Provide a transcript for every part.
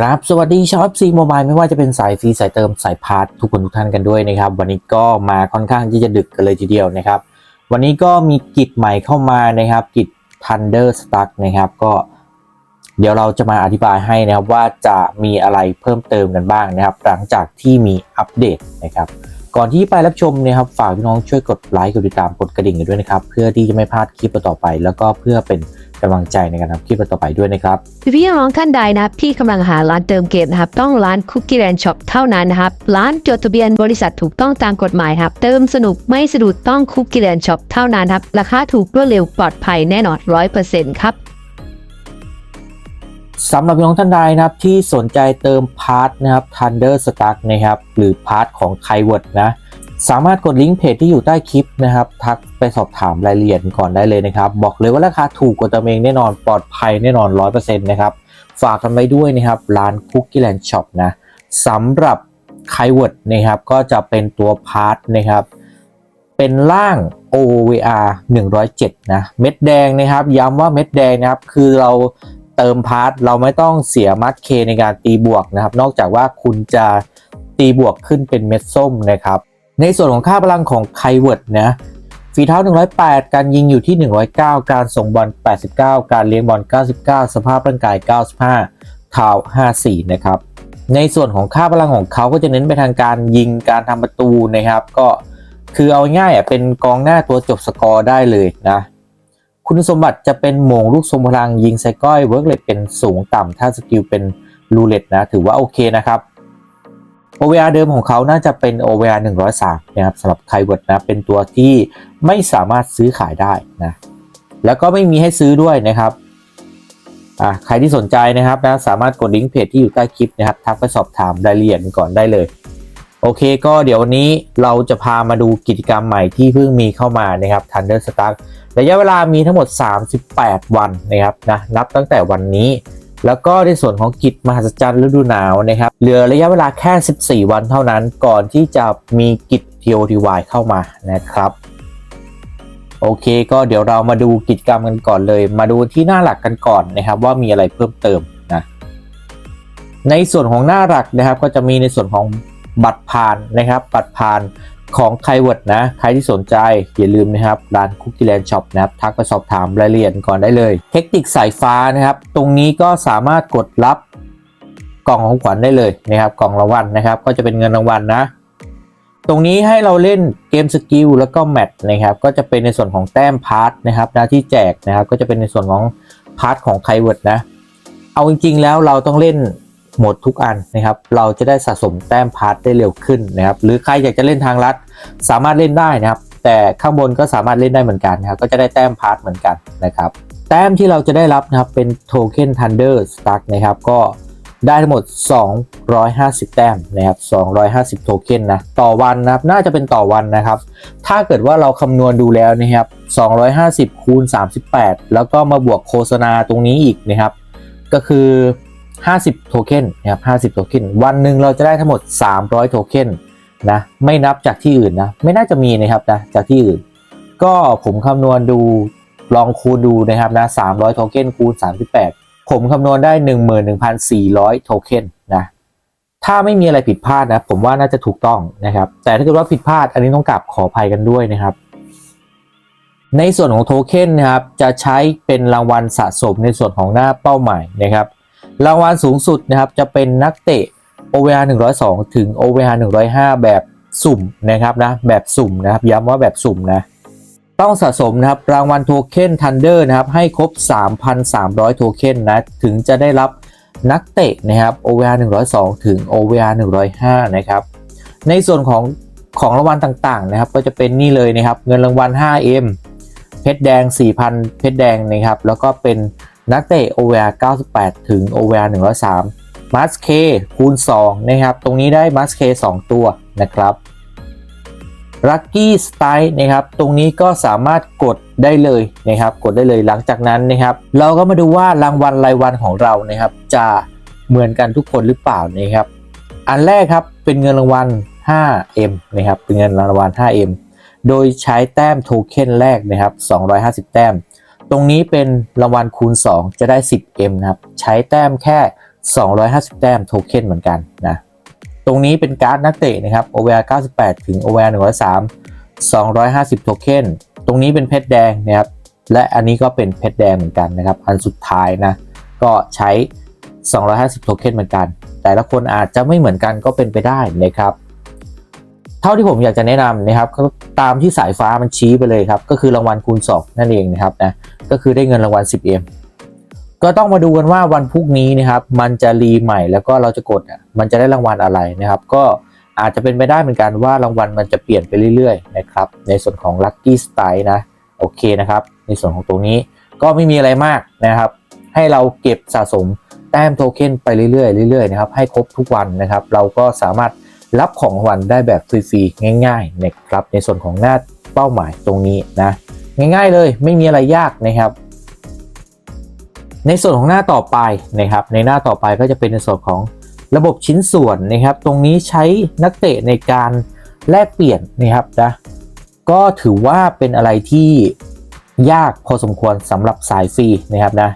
ครับ สวัสดีชาวซีโมบายไม่ว่าจะเป็นสายฟรีสายเติมสายพาร์ททุกคนทุกท่านกันด้วยนะครับ วันนี้ก็มาค่อนข้างที่จะดึกกันเลยทีเดียวนะครับ วันนี้ก็มีกิจใหม่เข้ามานะครับ กิจ Thunder Stuck นะครับ ก็เดี๋ยวเราจะมาอธิบายให้นะครับว่าจะมีอะไรเพิ่มเติมกันบ้างนะครับ หลังจากที่มีอัปเดตนะครับ ก่อนที่ไปรับชมนะครับฝากพี่น้องช่วยกดไลค์กดติดตามกดกระดิ่งกันด้วยนะครับ เพื่อที่จะไม่พลาดคลิปต่อไป แล้วก็เพื่อเป็น กำลังใจในการทำคลิปต่อไปด้วยนะครับพี่น้องท่านใดนะครับที่กำลังหาร้านเติมเกมนะครับต้องร้านคุกกี้แ n นช็อปเท่านั้นนะครับร้านจดทะเบียนบริษัทถูกต้องตามกฎหมายครับเติมสนุกไม่สะดุดต้องคุกกี้แ n นช็อปเท่านั้นครับราคาถูกรวดเร็วปลอดภัยแน่นอนร้อยเปอร์เซ็นต์ครับสำหรับพี่น้องท่านใดนะครับที่สนใจเติมพาร์ทนะครับ Thunder Stack นะครับหรือพาร์ทของ k y w o r d นะ สามารถกดลิงก์เพจที่อยู่ใต้คลิปนะครับ ทักไปสอบถามรายละเอียดก่อนได้เลยนะครับ บอกเลยว่าราคาถูกกว่าตัวเองแน่นอนปลอดภัยแน่นอน 100%นะครับ ฝากกันไว้ด้วยนะครับ ร้าน Cookie Land Shop นะสำหรับ k y w o r d นะครับ ก็จะเป็นตัวพาร์ทนะครับ เป็นร่าง OVR 107 นะ เม็ดแดงนะครับ ย้ำว่าเม็ดแดงนะครับ คือเราเติมพาร์ทเราไม่ต้องเสียมัดเคในการตีบวกนะครับ นอกจากว่าคุณจะตีบวกขึ้นเป็นเม็ดส้มนะครับ ในส่วนของค่าพลังของไคเวิร์ดนะ ฝีเท้า 108 การยิงอยู่ที่ 109 การส่งบอล 89 การเลี้ยงบอล 99 สภาพร่างกาย 95เท้า54 นะครับ ในส่วนของค่าพลังของเขาก็จะเน้นไปทางการยิงการทำประตูนะครับ ก็คือเอาง่ายอะเป็นกองหน้าตัวจบสกอร์ได้เลยนะ คุณสมบัติจะเป็นโมงลูกทรงพลังยิงไซก้อยเวิร์กเลตเป็นสูงต่ำถ้าสกิลเป็นรูเลตนะ ถือว่าโอเคนะครับ OVR เดิมของเขาน่าจะเป็น OVR 103นะครับสำหรับไคเวิร์ดนะเป็นตัวที่ไม่สามารถซื้อขายได้นะแล้วก็ไม่มีให้ซื้อด้วยนะครับอ่าใครที่สนใจนะครับนะสามารถกดลิงก์เพจที่อยู่ใต้คลิปนะครับทักไปสอบถามรายละเอียดกันก่อนได้เลย โอเคก็เดี๋ยววันนี้เราจะพามาดูกิจกรรมใหม่ที่เพิ่งมีเข้ามานะครับ Thunder Stack ระยะเวลามีทั้งหมด 38 วันนะครับนะนับตั้งแต่วันนี้ แล้วก็ในส่วนของกิจมหัศจรรย์ฤดูหนาวนะครับเหลือระยะเวลาแค่ 14 วันเท่านั้นก่อนที่จะมีกิจ TOTY เข้ามานะครับโอเค ก็เดี๋ยวเรามาดูกิจกรรมกันก่อนเลย มาดูที่หน้าหลักกันก่อนนะครับ ว่ามีอะไรเพิ่มเติมนะในส่วนของหน้าหลักนะครับ ก็จะมีในส่วนของบัตรผ่านนะครับ บัตรผ่าน ของไคเวิร์ดนะ ใครที่สนใจอย่าลืมนะครับ ร้านคุกกี้แลนด์ช็อปนะครับ ทักไปสอบถามรายละเอียดก่อนได้เลย เทคนิคสายฟ้านะครับ ตรงนี้ก็สามารถกดรับกล่องของขวัญได้เลยนะครับ กล่องรางวัลนะครับ ก็จะเป็นเงินรางวัลนะ ตรงนี้ให้เราเล่นเกมสกิลแล้วก็แมตช์นะครับ ก็จะเป็นในส่วนของแต้มพาร์ทนะครับนะที่แจกนะครับ ก็จะเป็นในส่วนของพาร์ทของไคเวิร์ดนะ เอาจริง ๆ แล้วเราต้องเล่น หมดทุกอันนะครับ เราจะได้สะสมแต้มพาร์ทได้เร็วขึ้นนะครับ หรือใครอยากจะเล่นทางลัดสามารถเล่นได้นะครับ แต่ข้างบนก็สามารถเล่นได้เหมือนกันนะครับ ก็จะได้แต้มพาร์ทเหมือนกันนะครับ แต้มที่เราจะได้รับนะครับเป็นโทเค็น Thunder Stack นะครับ ก็ได้ทั้งหมด 250 แต้มนะครับ 250 โทเค็นนะ ต่อวันนะครับ น่าจะเป็นต่อวันนะครับ ถ้าเกิดว่าเราคำนวณดูแล้วนะครับ 250 คูณ 38 แล้วก็มาบวกโฆษณาตรงนี้อีกนะครับ ก็คือ 50 โทเค็นนะครับ50 โทเค็นวันหนึ่งเราจะได้ทั้งหมด 300 โทเค็นนะไม่นับจากที่อื่นนะไม่น่าจะมีนะครับนะจากที่อื่น ก็ผมคำนวณดูลองคูณดูนะครับนะ300 โทเค็นคูณ 38 ผมคำนวณได้ 11,400 โทเค็นนะถ้าไม่มีอะไรผิดพลาดนะผมว่าน่าจะถูกต้องนะครับ แต่ถ้าเกิดว่าผิดพลาดอันนี้ต้องกลับขออภัยกันด้วยนะครับ ในส่วนของโทเค็นนะครับจะใช้เป็นรางวัลสะสมในส่วนของหน้าเป้าหมายนะครับ รางวัลสูงสุดนะครับจะเป็นนักเตะ OVR 102 ถึง OVR 105 แบบสุ่มนะครับนะแบบสุ่มนะครับย้ำว่าแบบสุ่มนะต้องสะสมนะครับรางวัลโทเค็น Thunder นะครับให้ครบ 3,300 โทเค็นนะถึงจะได้รับนักเตะนะครับ OVR 102 ถึง OVR 105 นะครับในส่วนของของรางวัลต่างๆนะครับก็จะเป็นนี่เลยนะครับเงินรางวัล 5M เพชรแดง 4,000 เพชรแดงนะครับแล้วก็เป็น นักเตะ OVR 98 ถึง OVR 103มัสเคคูณ2นะครับ ตรงนี้ได้มัสเค2ตัวนะครับลัคกี้สไตล์นะครับ ตรงนี้ก็สามารถกดได้เลยนะครับ กดได้เลยหลังจากนั้นนะครับ เราก็มาดูว่ารางวัลรายวันของเรานะครับ จะเหมือนกันทุกคนหรือเปล่านะครับ อันแรกครับเป็นเงินรางวัล 5M นะครับ เป็นเงินรางวัล 5M โดยใช้แต้มโทเค็นแรกนะครับ 250 แต้ม ตรงนี้เป็นรางวัลคูณ 2 จะได้ 10M นะครับ ใช้แต้มแค่ 250 แต้มโทเค็นเหมือนกันนะ ตรงนี้เป็นการ์ดนักเตะนะครับ OVR 98 ถึง OVR 103 250 โทเค็น ตรงนี้เป็นเพชรแดงนะครับ และอันนี้ก็เป็นเพชรแดงเหมือนกันนะครับ อันสุดท้ายนะ ก็ใช้ 250 โทเค็นเหมือนกัน แต่ละคนอาจจะไม่เหมือนกันก็เป็นไปได้นะครับเท่าที่ผมอยากจะแนะนำนะครับก็ตามที่สายฟ้ามันชี้ไปเลยครับ ก็คือรางวัลคูณ 2 นั่นเองนะครับนะ ก็คือได้เงินรางวัล 10M ก็ต้องมาดูกันว่าวันพรุ่งนี้นะครับมันจะรีใหม่แล้วก็เราจะกดมันจะได้รางวัลอะไรนะครับ ก็อาจจะเป็นไปได้เหมือนกันว่ารางวัลมันจะเปลี่ยนไปเรื่อยๆนะครับในส่วนของ Lucky Style นะโอเคนะครับในส่วนของตรงนี้ก็ไม่มีอะไรมากนะครับ ให้เราเก็บสะสมแต้มโทเค็นไปเรื่อยๆเรื่อยๆนะครับให้ครบทุกวันนะครับ เราก็สามารถรับของรางวัลได้แบบฟรีๆง่าย ๆ นะครับ ในส่วนของหน้าเป้าหมายตรงนี้นะ ง่ายๆเลยไม่มีอะไรยากนะครับ ในส่วนของหน้าต่อไปนะครับ ในหน้าต่อไปก็จะเป็นในส่วนของระบบชิ้นส่วนนะครับ ตรงนี้ใช้นักเตะในการแลกเปลี่ยนนะครับนะก็ถือว่าเป็นอะไรที่ยากพอสมควรสำหรับสายฟรีนะครับนะ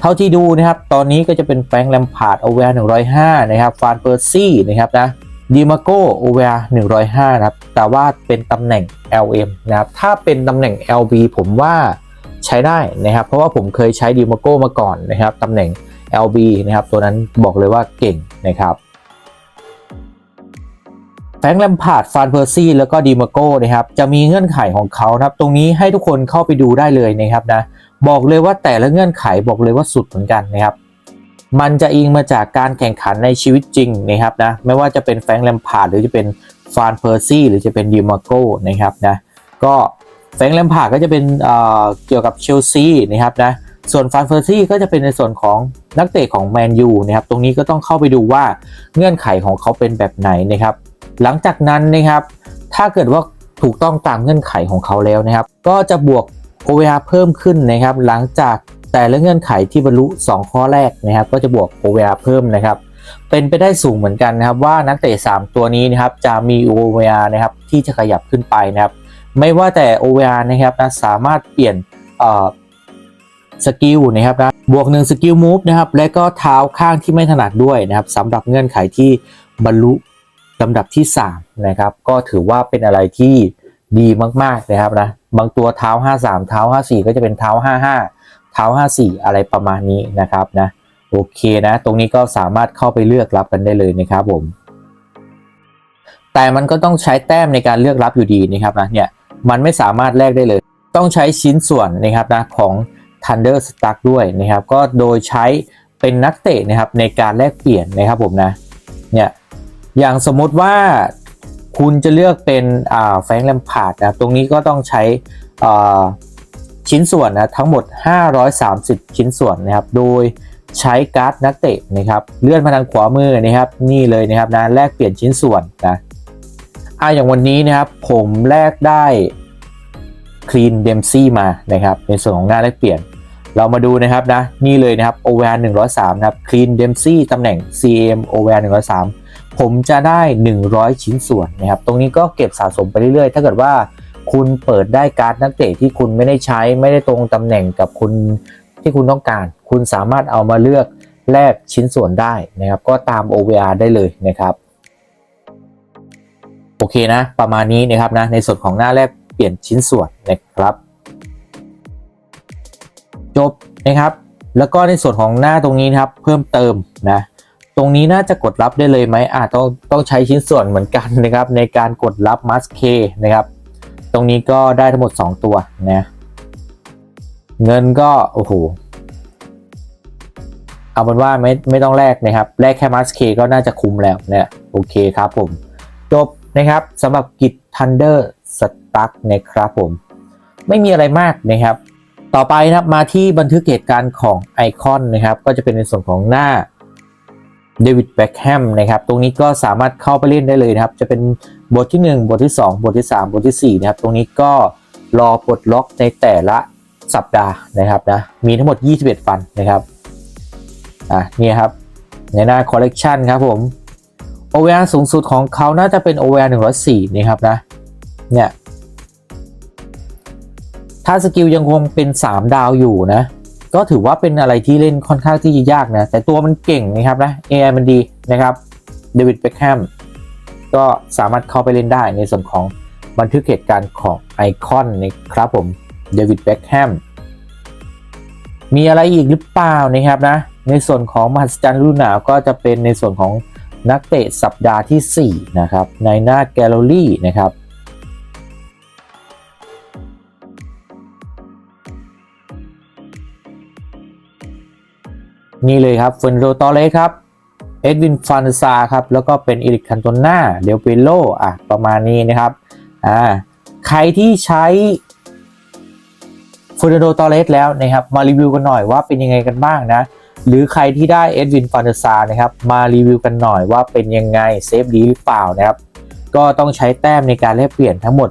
เท่าที่ดูนะครับ ตอนนี้ก็จะเป็นแฟรงค์แลมพาร์ดโอเวอร์105 นะครับฟานเปอร์ซี่นะครับนะ ดีมาโกโอเวอร์105นะครับ แต่ว่าเป็นตำแหน่ง LM นะครับ ถ้าเป็นตำแหน่ง LB ผมว่าใช้ได้นะครับ เพราะว่าผมเคยใช้ดีมาโกมาก่อนนะครับตำแหน่ง LB นะครับ ตัวนั้นบอกเลยว่าเก่งนะครับแฟงแลมพาดฟานเพอร์ซี่แล้วก็ดีมาโก้นะครับจะมีเงื่อนไขของเขานะครับ ตรงนี้ให้ทุกคนเข้าไปดูได้เลยนะครับนะบอกเลยว่าแต่ละเงื่อนไขบอกเลยว่าสุดเหมือนกันนะครับ มันจะอิงมาจากการแข่งขันในชีวิตจริงนะครับนะไม่ว่าจะเป็นแฟรงแลมพาร์ดหรือจะเป็นฟานเพอร์ซี่หรือจะเป็นดีมาโก้นะครับนะก็แฟรงแลมพาร์ดก็จะเป็นเอ่อเกี่ยวกับเชลซีนะครับนะส่วนฟานเฟอร์ซี่ก็จะเป็นในส่วนของนักเตะของแมนยูนะครับตรงนี้ก็ต้องเข้าไปดูว่าเงื่อนไขของเขาเป็นแบบไหนนะครับ หลังจากนั้นนะครับ ถ้าเกิดว่าถูกต้องตามเงื่อนไขของเขาแล้วนะครับ ก็จะบวก OVR เพิ่มขึ้นนะครับ หลังจาก แต่ละเงื่อนไขที่บรรลุ 2 ข้อแรกนะครับ ก็จะบวก OVR เพิ่มนะครับ เป็นไปได้สูงเหมือนกันนะครับ ว่านักเตะ3 ตัวนี้นะครับจะมี OVR นะครับที่จะขยับขึ้นไปนะครับ ไม่ว่าแต่ OVR นะครับนะสามารถเปลี่ยนสกิลนะครับนะบวกหนึ่งสกิลมูฟนะครับและก็เท้าข้างที่ไม่ถนัดด้วยนะครับสำหรับเงื่อนไขที่บรรลุลำดับที่3นะครับก็ถือว่าเป็นอะไรที่ดีมากๆนะครับนะบางตัวเท้า 53 เท้า 54 ก็จะเป็นเท้า 55 เท้า 54 อะไรประมาณนี้นะครับนะโอเคนะ ตรงนี้ก็สามารถเข้าไปเลือกรับกันได้เลยนะครับผม แต่มันก็ต้องใช้แต้มในการเลือกรับอยู่ดีนะครับนะเนี่ยมันไม่สามารถแลกได้เลย ต้องใช้ชิ้นส่วนนะครับนะของ Thunder Stack ด้วยนะครับ ก็โดยใช้เป็นนักเตะนะครับในการแลกเปลี่ยนนะครับผมนะเนี่ยอย่างสมมติว่าคุณจะเลือกเป็นแฟงแลมพาร์ดนะครับตรงนี้ก็ต้องใช้ ชิ้นส่วนนะทั้งหมด 530 ชิ้นส่วนนะครับ โดยใช้การ์ดนักเตะนะครับ เลื่อนมาทางขวามือนะครับ นี่เลยนะครับนะแลกเปลี่ยนชิ้นส่วนนะอ่าอย่างวันนี้นะครับผมแลกได้คลีนเดมซี่มานะครับในส่วนของหน้าแลกเปลี่ยน เรามาดูนะครับนะนี่เลยนะครับ OVR 103นะครับคลีนเดมซี่ตำแหน่ง CM OVR 103ผมจะได้ 100 ชิ้นส่วนนะครับ ตรงนี้ก็เก็บสะสมไปเรื่อยๆ ถ้าเกิดว่า คุณเปิดได้การ์ดนักเตะที่คุณไม่ได้ใช้ไม่ได้ตรงตำแหน่งกับคุณที่คุณต้องการ คุณสามารถเอามาเลือกแลกชิ้นส่วนได้นะครับ ก็ตาม OVR ได้เลยนะครับ โอเคนะ ประมาณนี้นะครับนะในส่วนของหน้าแรกเปลี่ยนชิ้นส่วนนะครับ จบนะครับ แล้วก็ในส่วนของหน้าตรงนี้นครับเพิ่มเติมนะตรงนี้น่าจะกดรับได้เลยไหมอ่าต้องต้องใช้ชิ้นส่วนเหมือนกันนะครับ ในการกดรับมัสเคนะครับ ตรงนี้ก็ได้ทั้งหมด 2 ตัวนะเงินก็โอ้โหเอาเป็นว่าไม่ไม่ต้องแลกนะครับแลกแค่มัสเคก็น่าจะคุ้มแล้วเนี่ยโอเคครับผม จบนะครับสำหรับกิจ Thunder Stack นะครับผม ไม่มีอะไรมากนะครับ ต่อไปนะครับมาที่บันทึกเหตุการณ์ของไอคอนนะครับ ก็จะเป็นในส่วนของหน้า เดวิดแบ็คแฮมนะครับ ตรงนี้ก็สามารถเข้าไปเล่นได้เลยนะครับ จะเป็นบทที่ 1 บทที่ 2 บทที่ 3 บทที่ 4 นะครับ ตรงนี้ก็รอปลดล็อกในแต่ละสัปดาห์นะครับนะ มีทั้งหมด 21 ฟันนะครับ อะเนี่ยครับ ในหน้าคอลเลกชันครับผม OVR สูงสุดของเขาน่าจะเป็น OVR 104นะครับนะ เนี่ย ถ้าสกิลยังคงเป็น 3 ดาวอยู่นะ ก็ถือว่าเป็นอะไรที่เล่นค่อนข้างที่จะยากนะ แต่ตัวมันเก่งนะครับนะ AI มันดีนะครับเดวิดเบคแฮมก็สามารถเข้าไปเล่นได้ในส่วนของบันทึกเหตุการณ์ของไอคอนนะครับผมเดวิดเบคแฮมมีอะไรอีกหรือเปล่านะครับนะ ในส่วนของมหัศจรรย์ฤดูหนาวก็จะเป็นในส่วนของนักเตะสัปดาห์ที่ 4 นะครับ ในหน้าแกลเลอรี่นะครับ นี่เลยครับเฟนโรตอเลสครับเอ็ดวินฟานซาครับแล้วก็เป็นอิริกคันโตนาเดลเปโลอะประมาณนี้นะครับอ่าใครที่ใช้เฟนโรตอเลสแล้วนะครับมารีวิวกันหน่อยว่าเป็นยังไงกันบ้างนะ หรือใครที่ได้เอ็ดวินฟานซานะครับมารีวิวกันหน่อยว่าเป็นยังไงเซฟดีหรือเปล่านะครับก็ต้องใช้แต้มในการแลกเปลี่ยนทั้งหมด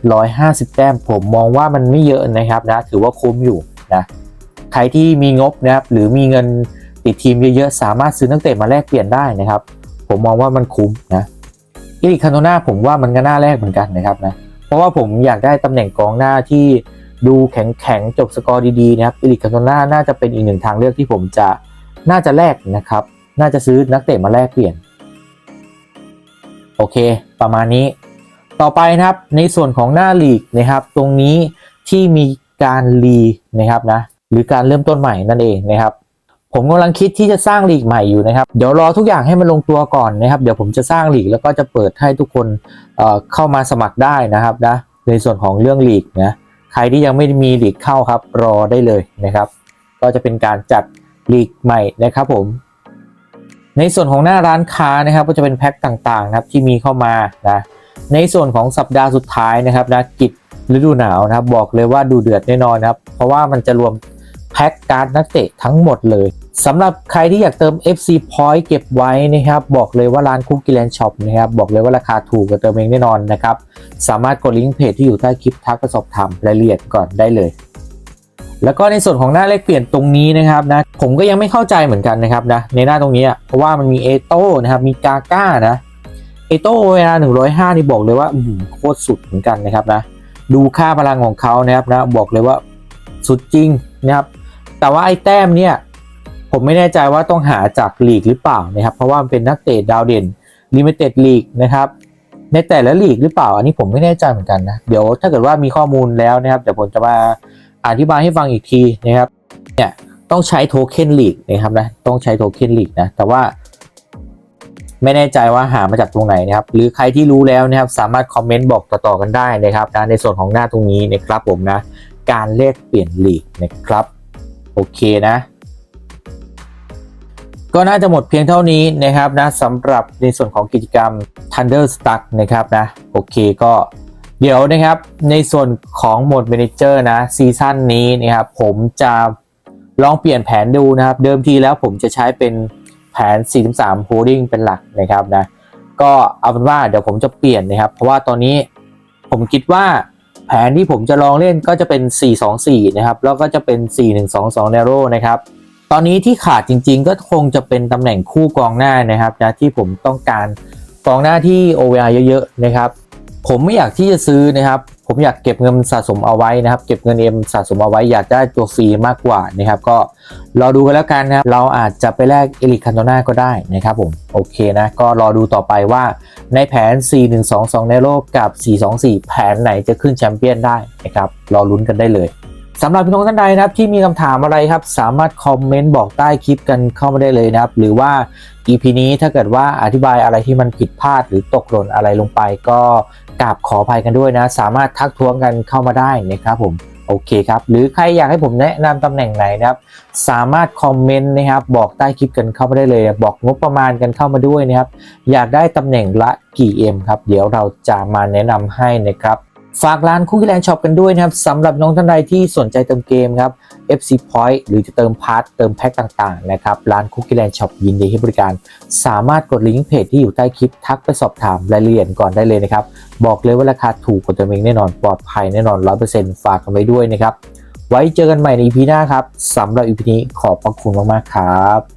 750 แต้มผมมองว่ามันไม่เยอะนะครับนะถือว่าคุ้มอยู่นะ ใครที่มีงบนะครับหรือมีเงินติดทีมเยอะๆ สามารถซื้อนักเตะมาแลกเปลี่ยนได้นะครับ ผมมองว่ามันคุ้มนะอิริคันโตนาผมว่ามันก็น่าแลกเหมือนกันนะครับนะเพราะว่าผมอยากได้ตำแหน่งกองหน้าที่ดูแข็งๆจบสกอร์ดีๆนะครับอิริคันโตนาน่าจะเป็นอีกหนึ่งทางเลือกที่ผมจะน่าจะแลกนะครับ น่าจะซื้อนักเตะมาแลกเปลี่ยน โอเค ประมาณนี้ ต่อไปนะครับในส่วนของหน้าลีกนะครับ ตรงนี้ที่มีการรีนะครับนะ หรือการเริ่มต้นใหม่นั่นเองนะครับ ผมกำลังคิดที่จะสร้างลีกใหม่อยู่นะครับ เดี๋ยวรอทุกอย่างให้มันลงตัวก่อนนะครับ เดี๋ยวผมจะสร้างลีกแล้วก็จะเปิดให้ทุกคนเเข้ามาสมัครได้นะครับนะในส่วนของเรื่องลีกนะใครที่ยังไม่มีลีกเข้าครับ รอได้เลยนะครับ ก็จะเป็นการจัดลีกใหม่นะครับผมในส่วนของหน้าร้านค้านะครับก็จะเป็นแพ็คต่างๆนะครับที่มีเข้ามานะในส่วนของสัปดาห์สุดท้ายนะครับนะกิจฤดูหนาวนะครับบอกเลยว่าดูเดือดแน่นอนนะครับ เพราะว่ามันจะรวม แพ็คการ์ดนักเตะทั้งหมดเลยสำหรับใครที่อยากเติม FC Point เก็บไว้นะครับ บอกเลยว่าร้านคุกกี้แลนด์ช็อปนะครับ บอกเลยว่าราคาถูกกว่าเติมเองแน่นอนนะครับ สามารถกดลิงก์เพจที่อยู่ใต้คลิปทักไปสอบถามรายละเอียดก่อนได้เลย แล้วก็ในส่วนของหน้าเลขเปลี่ยนตรงนี้นะครับนะผมก็ยังไม่เข้าใจเหมือนกันนะครับนะในหน้าตรงนี้เพราะว่ามันมีเอโต้นะครับมีกาก้านะเอโต้เวลา105 นี่บอกเลยว่าโคตรสุดเหมือนกันนะครับนะดูค่าพลังของเขานะครับนะบอกเลยว่าสุดจริงนะครับ แต่ว่าไอ้แต้มเนี่ยผมไม่แน่ใจว่าต้องหาจากลีกหรือเปล่านะครับ เพราะว่ามันเป็นนักเตะดาวเด่นลิมิเต็ดลีกนะครับ ในแต่ละลีกหรือเปล่า อันนี้ผมไม่แน่ใจเหมือนกันนะ เดี๋ยวถ้าเกิดว่ามีข้อมูลแล้วนะครับเดี๋ยวผมจะมาอธิบายให้ฟังอีกทีนะครับ เนี่ยต้องใช้โทเค็นลีกนะครับนะ ต้องใช้โทเค็นลีกนะ แต่ว่า ไม่แน่ใจว่าหามาจากตรงไหนนะครับ หรือใครที่รู้แล้วนะครับ สามารถคอมเมนต์บอกต่อๆกันได้นะครับนะในส่วนของหน้าตรงนี้นะครับผมนะ การเลขเปลี่ยนลีกนะครับ โอเคนะ ก็น่าจะหมดเพียงเท่านี้นะครับนะสำหรับในส่วนของกิจกรรม Thunder Stuck นะครับนะโอเคก็เดี๋ยวนะครับในส่วนของโหมด Manager นะซีซั่นนี้นะครับผมจะลองเปลี่ยนแผนดูนะครับ เดิมทีแล้วผมจะใช้เป็นแผน 43 Holding เป็นหลักนะครับนะก็เอาเป็นว่าเดี๋ยวผมจะเปลี่ยนนะครับ เพราะว่าตอนนี้ผมคิดว่า แผนที่ผมจะลองเล่นก็จะเป็น 4-2-4 นะครับ แล้วก็จะเป็น 4-1-2-2 Narrow นะครับ ตอนนี้ที่ขาดจริงๆ ก็คงจะเป็นตำแหน่งคู่กองหน้านะครับนะที่ผมต้องการกองหน้าที่ OVR เยอะๆนะครับ ผมไม่อยากที่จะซื้อนะครับ ผมอยากเก็บเงินสะสมเอาไว้นะครับ เก็บเงินเอ็มสะสมเอาไว้อยากได้ตัวฟรีมากกว่านะครับ ก็รอดูกันแล้วกันนะครับเราอาจจะไปแลกเอลิคันโตนาก็ได้นะครับผมโอเคนะก็รอดูต่อไปว่าในแผน 4-1-2-2 ในโลกกับ 4-2-4 แผนไหนจะขึ้นแชมเปี้ยนได้นะครับรอลุ้นกันได้เลย สำหรับพี่น้องท่านใดนะครับที่มีคำถามอะไรครับ สามารถคอมเมนต์บอกใต้คลิปกันเข้ามาได้เลยนะครับ หรือว่า EP นี้ถ้าเกิดว่าอธิบายอะไรที่มันผิดพลาดหรือตกหล่นอะไรลงไป ก็กราบขออภัยกันด้วยนะ สามารถทักท้วงกันเข้ามาได้นะครับผมโอเคครับ หรือใครอยากให้ผมแนะนำตำแหน่งไหนนะครับ สามารถคอมเมนต์นะครับ บอกใต้คลิปกันเข้ามาได้เลย บอกงบประมาณกันเข้ามาด้วยนะครับ อยากได้ตำแหน่งละกี่ M ครับ เดี๋ยวเราจะมาแนะนำให้นะครับ ฝากร้านคุกกี้แลนด์ช็อปกันด้วยนะครับสำหรับน้องท่านใดที่สนใจเติมเกมครับ FC Point หรือจะเติมพาร์ทเติมแพ็คต่างๆนะครับร้านคุกกี้แลนด์ช็อปยินดีให้บริการ สามารถกดลิงก์เพจที่อยู่ใต้คลิปทักไปสอบถามรายละเอียดก่อนได้เลยนะครับบอกเลยว่าราคาถูกกว่าเติมเองแน่นอนปลอดภัยแน่นอน 100%ฝากกันไว้ด้วยนะครับไว้เจอกันใหม่ใน EP หน้าครับสำหรับ EP นี้ขอบพระคุณมากๆครับ